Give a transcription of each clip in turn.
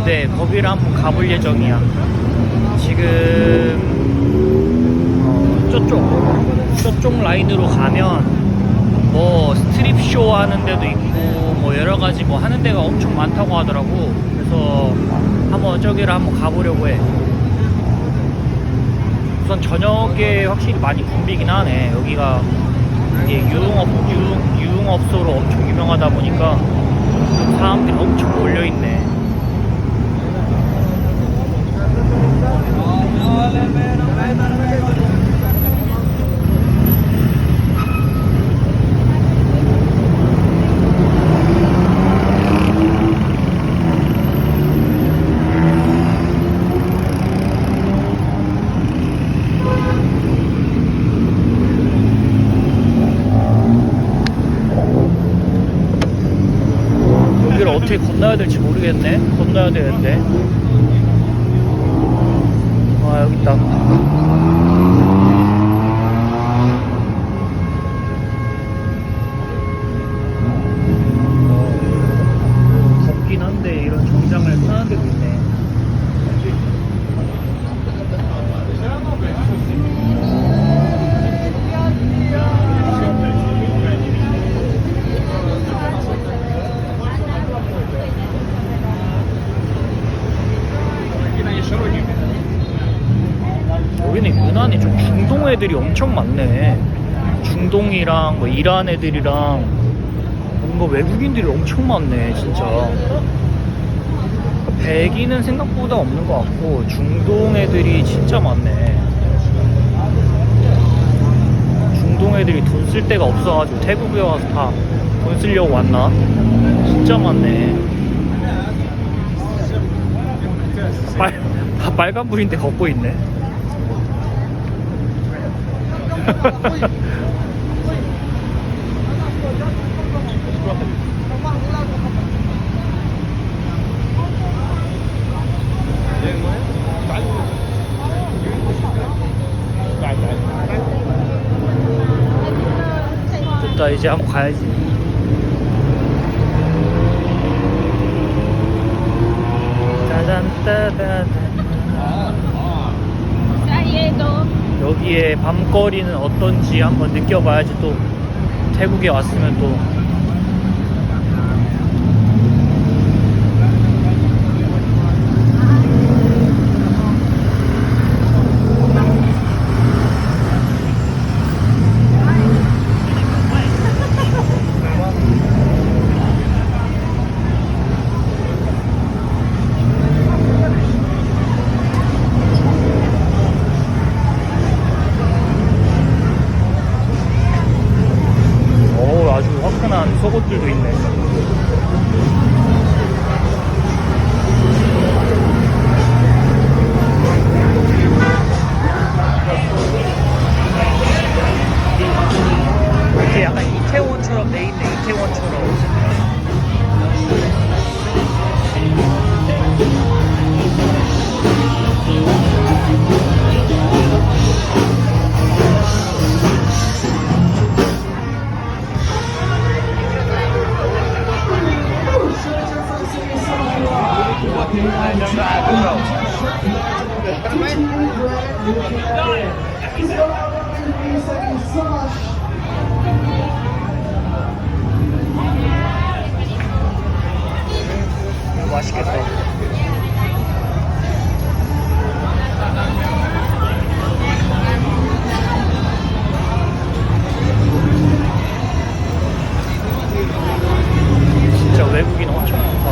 있는데 거기를 한번 가볼 예정이야. 지금 어, 저쪽 저쪽 라인으로 가면 뭐 스트립 쇼 하는 데도 있고 뭐 여러 가지 뭐 하는 데가 엄청 많다고 하더라고. 그래서 한번 저기를 한번 가보려고 해. 우선 저녁에 확실히 많이 붐비긴 하네. 여기가 이게 유흥업 유흥 유흥업소로 엄청 유명하다 보니까 사람들이 엄청 몰려 있네. 여기를 어떻게 건너야 될지 모르겠네. 건너야 되는데. 아, 여기는 유난히 좀 중동 애들이 엄청 많네. 중동이랑 뭐 이란 애들이랑 뭔가 외국인들이 엄청 많네, 진짜. 백인은 생각보다 없는 것 같고 중동 애들이 진짜 많네. 중동 애들이 돈 쓸 데가 없어가지고 태국에 와서 다 돈 쓰려고 왔나? 진짜 많네. 빨, 다 빨간불인데 걷고 있네. 됐다 이제 한번 가야지. 따단따단 여기에 밤거리는 어떤지 한번 느껴봐야지 또 태국에 왔으면 또 맛있겠다. 진짜 외국인 엄청 많다.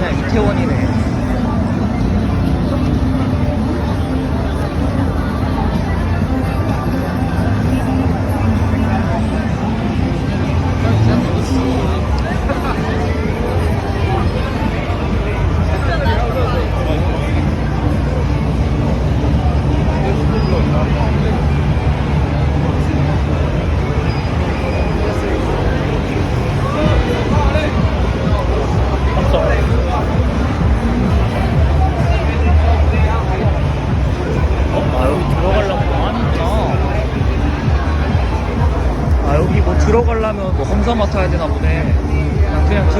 어, 이태원이네.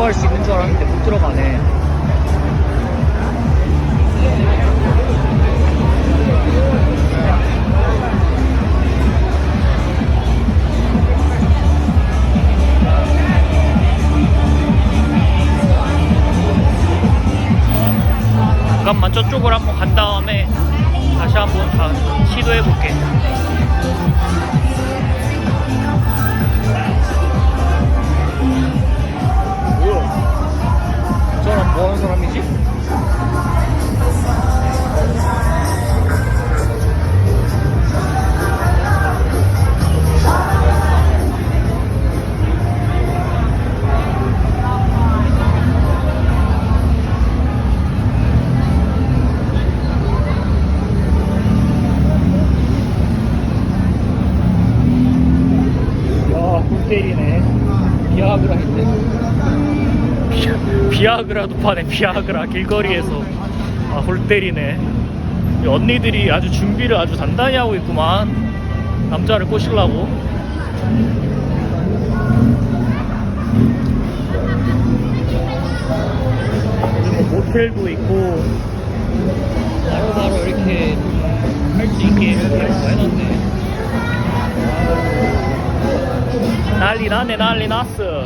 들어갈 수 있는 줄 알았는데 못 들어가네. 잠깐만 저쪽으로 한번 간 다음에 다시 한번 다 시도해 볼게. 사람 뭐 하는 사람이지? 비, 비아그라도 파네, 비아그라. 길거리에서. 아, 골 때리네. 이 언니들이 아주 준비를 아주 단단히 하고 있구만. 남자를 꼬시려고. 모텔도 있고, 바로바로 이렇게 할 수 있게 해놨네. 난리 났네 난리 났어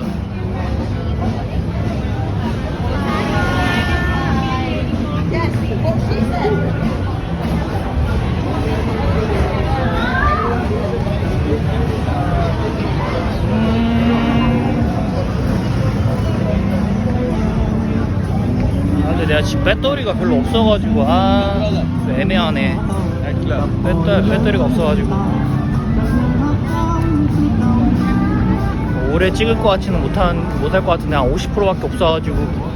내가 지금 배터리가 별로 없어가지고 아 애매하네. 배터, 배터리가 없어가지고. 오래 찍을 것 같지는 못한 못할 것 같은데 한 50%밖에 없어가지고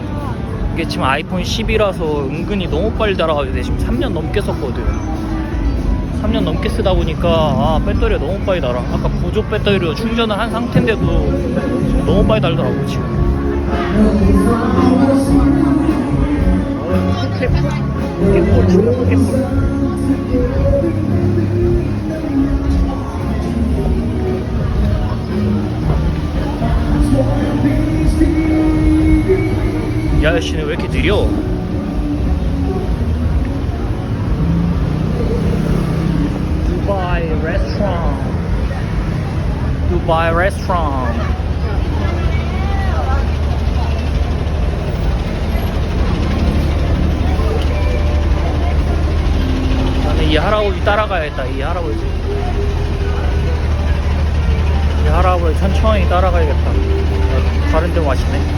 이게 지금 아이폰 10이라서 은근히 너무 빨리 달아가지고 내가 지금 3년 넘게 썼거든. 3년 넘게 쓰다 보니까 아 배터리가 너무 빨리 달아. 아까 보조 배터리로 충전을 한 상태인데도 너무 빨리 달더라고 지금 이 아저씨는 왜 이렇게 느려? 두바이 레스토랑 두바이 레스토랑 이 할아버지 따라가야겠다 이 할아버지. 이 할아버지 천천히 따라가야겠다. 어, 다른 데 마시네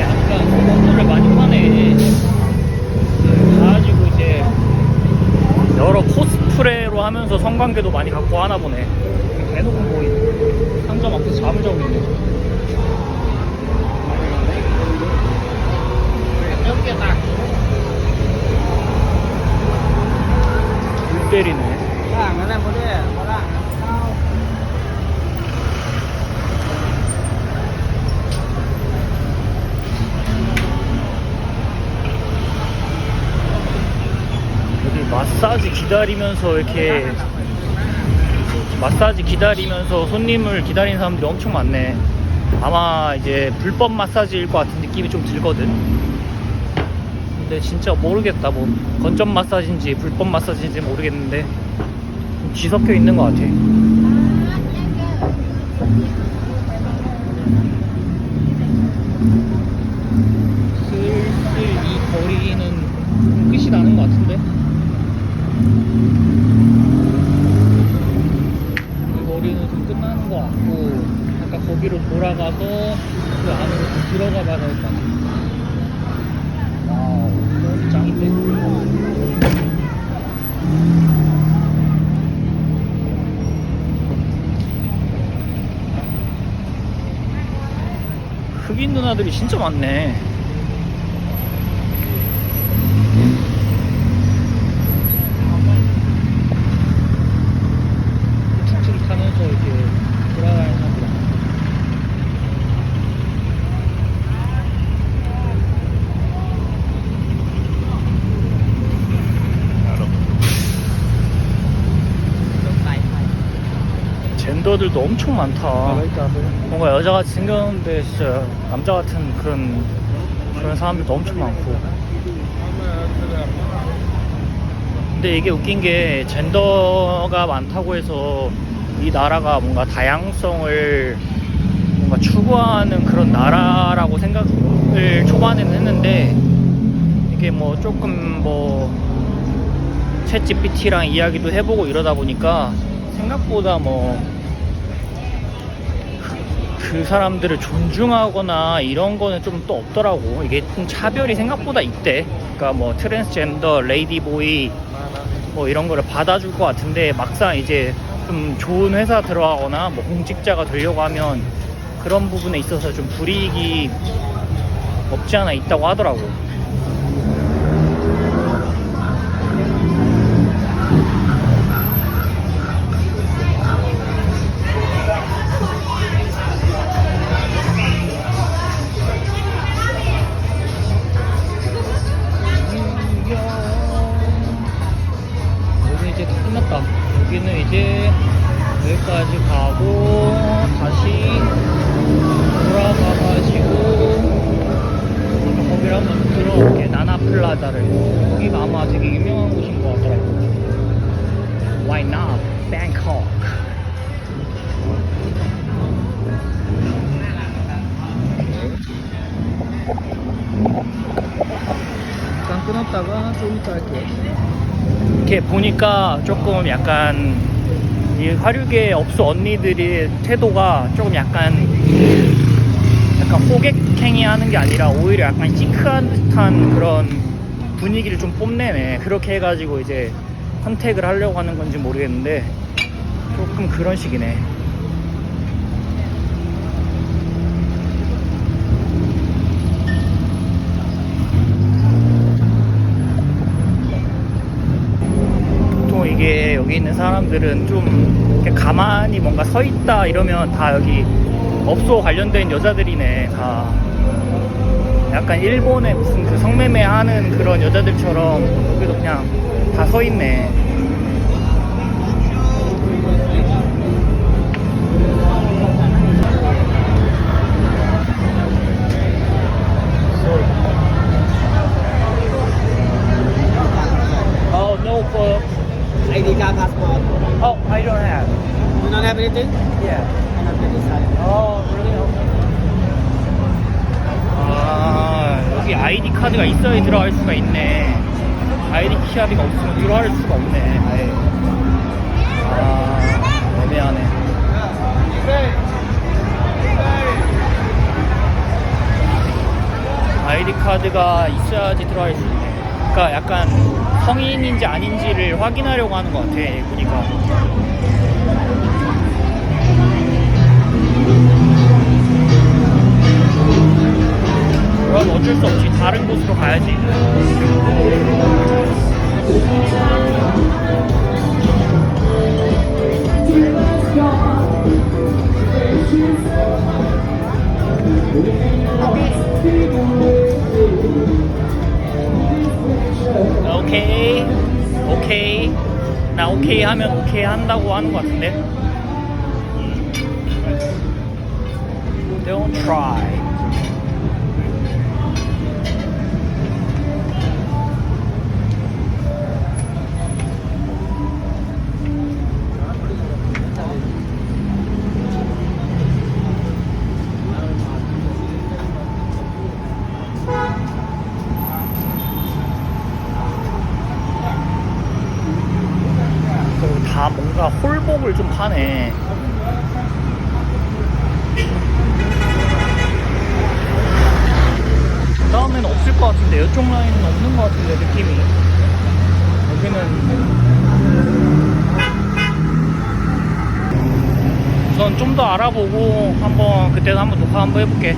약간 선물을 많이 파네. 가지고 이제 여러 코스프레로 하면서 성관계도 많이 갖고 하나 보네. 대놓고 뭐 상점 앞에서 잠을 자고 있네. 여기에 딱. 물 때리네. 여기 마사지 기다리면서 이렇게 마사지 기다리면서 손님을 기다리는 사람들이 엄청 많네. 아마 이제 불법 마사지일 것 같은 느낌이 좀 들거든. 근데 진짜 모르겠다. 뭐 건전 마사지인지 불법 마사지인지 모르겠는데 좀 뒤섞여 있는 것 같아. 슬슬 이 거리는 끝이 나는 것 같은데. 이 거리는 좀 끝나는 것 같고 아까 거기로 돌아가서 그 안으로 좀 들어가 봐야 될 것 같아. 와우, 너무 짱인데. 흑인 누나들이 진짜 많네. 젠더들도 엄청 많다. 뭔가 여자같이 생겼는데 진짜 남자 같은 그런 그런 사람들도 엄청 많고. 근데 이게 웃긴 게 젠더가 많다고 해서 이 나라가 뭔가 다양성을 뭔가 추구하는 그런 나라라고 생각을 초반에는 했는데 이게 뭐 조금 뭐 챗GPT랑 이야기도 해보고 이러다 보니까 생각보다 뭐 그 사람들을 존중하거나 이런 거는 좀 또 없더라고. 이게 좀 차별이 생각보다 있대. 그러니까 뭐 트랜스젠더, 레이디보이 뭐 이런 거를 받아줄 것 같은데 막상 이제 좀 좋은 회사 들어가거나 뭐 공직자가 되려고 하면 그런 부분에 있어서 좀 불이익이 없지 않아 있다고 하더라고. 여기까지 가고 다시 돌아가가지고 거기를 한번 들어올게. 나나플라자를. 거기가 아마 되게 유명한 곳인 것 같더라고. Why not? Bangkok. 끊었다가 좀 이따 할게요. 이렇게 보니까 조금 약간 이 화류계 업소 언니들의 태도가 조금 약간 약간 호객행위 하는 게 아니라 오히려 약간 시크한 듯한 그런 분위기를 좀 뽐내네 그렇게 해가지고 이제 컨택을 하려고 하는 건지 모르겠는데 조금 그런 식이네 이게 여기 있는 사람들은 좀 가만히 뭔가 서 있다 이러면 다 여기 업소 관련된 여자들이네 다. 약간 일본의 무슨 그 성매매 하는 그런 여자들처럼 여기도 그냥 다 서 있네. Oh for ID card, passport. Oh I don't have You don't have anything? Yeah I have this side. 어, 아, 여기 아이디 카드가 있어야 들어갈 수가 있네. 아이디 카드가 없으면 들어갈 수가 없네. 아예. 아, 애매하네. 아이디 카드가 있어야지 들어갈 수 있네. 그러니까 약간 성인인지 아닌지를 확인하려고 하는 것 같아. 보니까. 그럼 어쩔 수 없이 다른 곳으로 가야지. 오케이, 오케이. 나 오케이 하면 오케이 한다고 하는 것 같은데. Don't try. 다 뭔가 홀복을 좀 파네. 다음에는 없을 것 같은데 이쪽 라인은 없는 것 같은데 느낌이. 여기는 우선 좀 더 알아보고 한번 그때도 한번 녹화 한번 해볼게.